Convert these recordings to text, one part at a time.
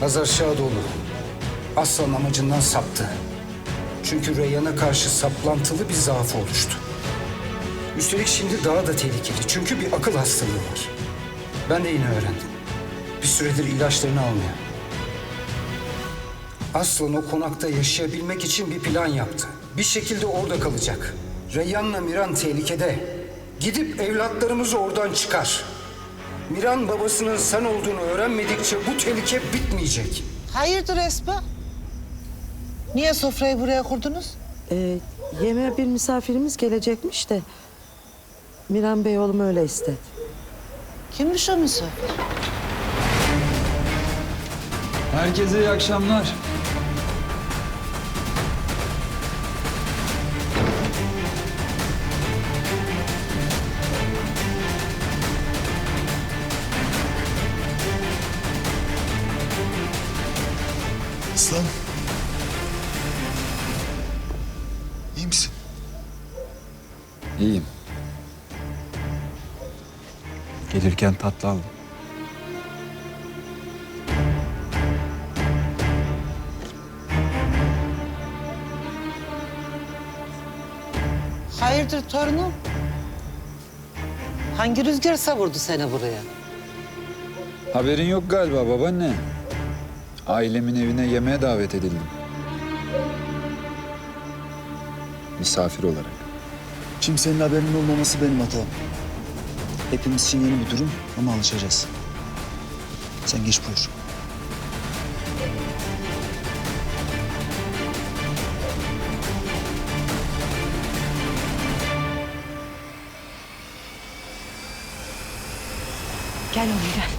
Hazar Şadoğlu aslan amacından saptı. Çünkü Reyyan'a karşı saplantılı bir zaaf oluştu. Üstelik şimdi daha da tehlikeli. Çünkü bir akıl hastalığı var. Ben de yine öğrendim. Bir süredir ilaçlarını almıyor. Aslan o konakta yaşayabilmek için bir plan yaptı. Bir şekilde orada kalacak. Reyyan'la Miran tehlikede. Gidip evlatlarımızı oradan çıkar. Miran babasının sen olduğunu öğrenmedikçe bu tehlike bitmeyecek. Hayırdır Esma? Niye sofrayı buraya kurdunuz? Ee, yemeğe bir misafirimiz gelecekmiş de Miran Bey oğlum öyle istedi. Kimmiş o misafir? Herkese iyi akşamlar. Aslan. İyi misin? İyiyim. Gelirken tatlı aldım. Hayırdır torunum? Hangi rüzgar savurdu seni buraya? Haberin yok galiba babaanne. Ailemin evine yemeğe davet edildim. Misafir olarak. Kimsenin haberinin olmaması benim hatam. Hepimiz için yeni bir durum ama alışacağız. Sen geç buyur. Gel oğlum gel.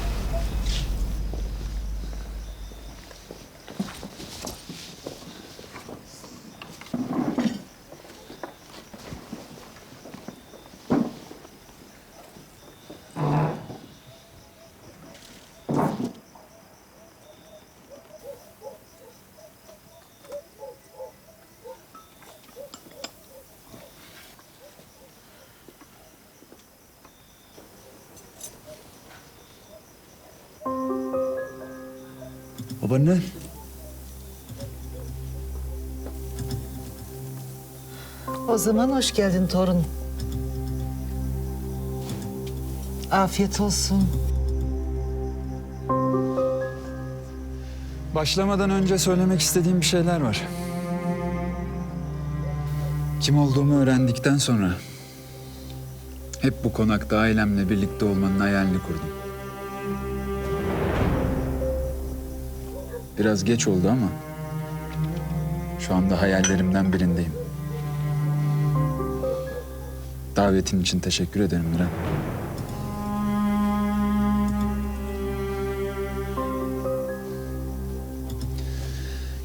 Babaanne. O zaman hoş geldin torun. Afiyet olsun. Başlamadan önce söylemek istediğim bir şeyler var. Kim olduğumu öğrendikten sonra hep bu konakta ailemle birlikte olmanın hayalini kurdum. Biraz geç oldu ama şu anda hayallerimden birindeyim. Davetin için teşekkür ederim Miran.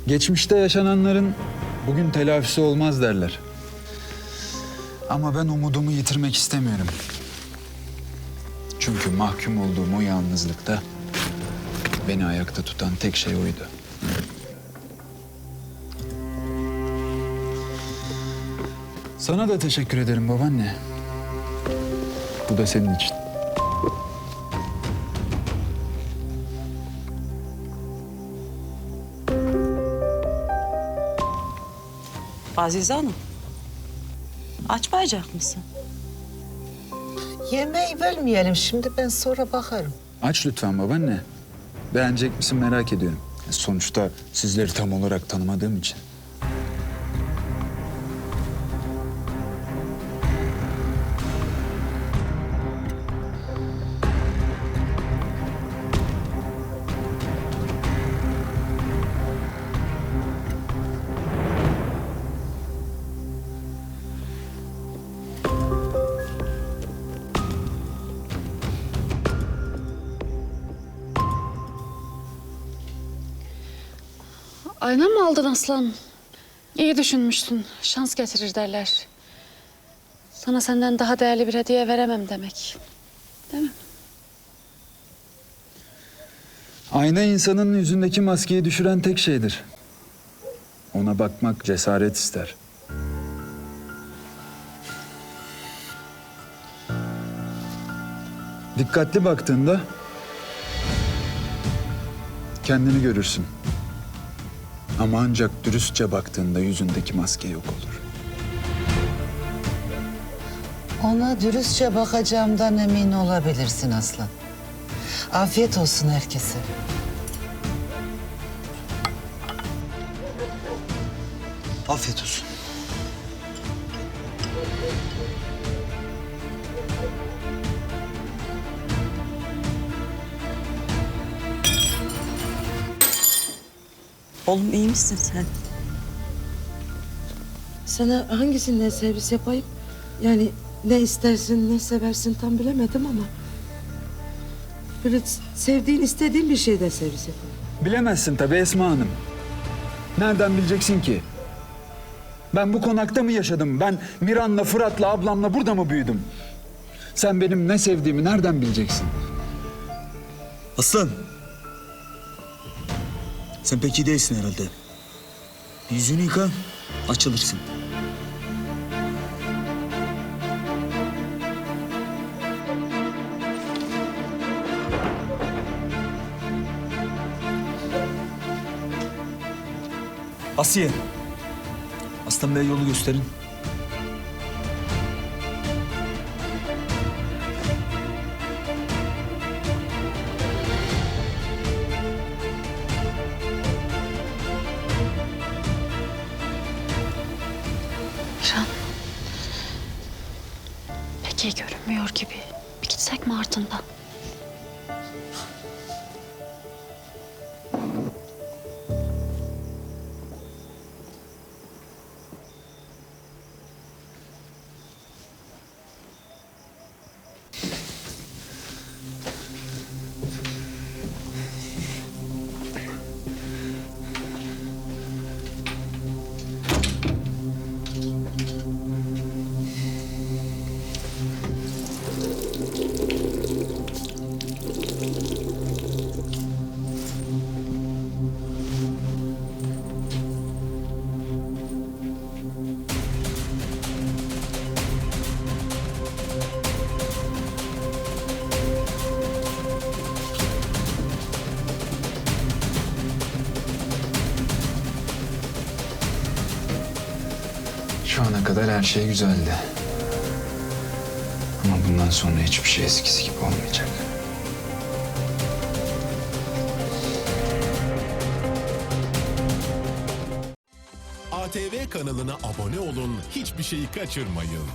Geçmişte yaşananların bugün telafisi olmaz derler. Ama ben umudumu yitirmek istemiyorum. Çünkü mahkum olduğum o yalnızlıkta beni ayakta tutan tek şey oydu. Sana da teşekkür ederim babaanne. Bu da senin için. Azize Hanım. Açmayacak mısın? Yemeği bölmeyelim şimdi ben sonra bakarım. Aç lütfen babaanne. Beğenecek misin merak ediyorum. Sonuçta sizleri tam olarak tanımadığım için. Ayna mı aldın aslan? İyi düşünmüşsün. Şans getirir derler. Sana senden daha değerli bir hediye veremem demek. Değil mi? Ayna insanın yüzündeki maskeyi düşüren tek şeydir. Ona bakmak cesaret ister. Dikkatli baktığında Kendini görürsün. Ama ancak dürüstçe baktığında yüzündeki maske yok olur. Ona dürüstçe bakacağımdan emin olabilirsin aslan. Afiyet olsun herkese. Afiyet olsun. Oğlum iyi misin sen? Sana hangisinden servis yapayım? Yani ne istersin, ne seversin tam bilemedim ama... Böyle sevdiğin, istediğin bir şeyden servis yapayım. Bilemezsin tabii Esma Hanım. Nereden bileceksin ki? Ben bu konakta mı yaşadım? Ben Miran'la, Fırat'la, ablamla burada mı büyüdüm? Sen benim ne sevdiğimi nereden bileceksin? Aslan. Sen pek iyi değilsin herhalde. Yüzünü yıka, açılırsın. Asiye. Aslan Bey yolu gösterin. İyi görünmüyor gibi. Bir gitsek mi ardından? Kadar her şey güzeldi. Ama bundan sonra hiçbir şey eskisi gibi olmayacak. ATV kanalına abone olun, hiçbir şeyi kaçırmayın.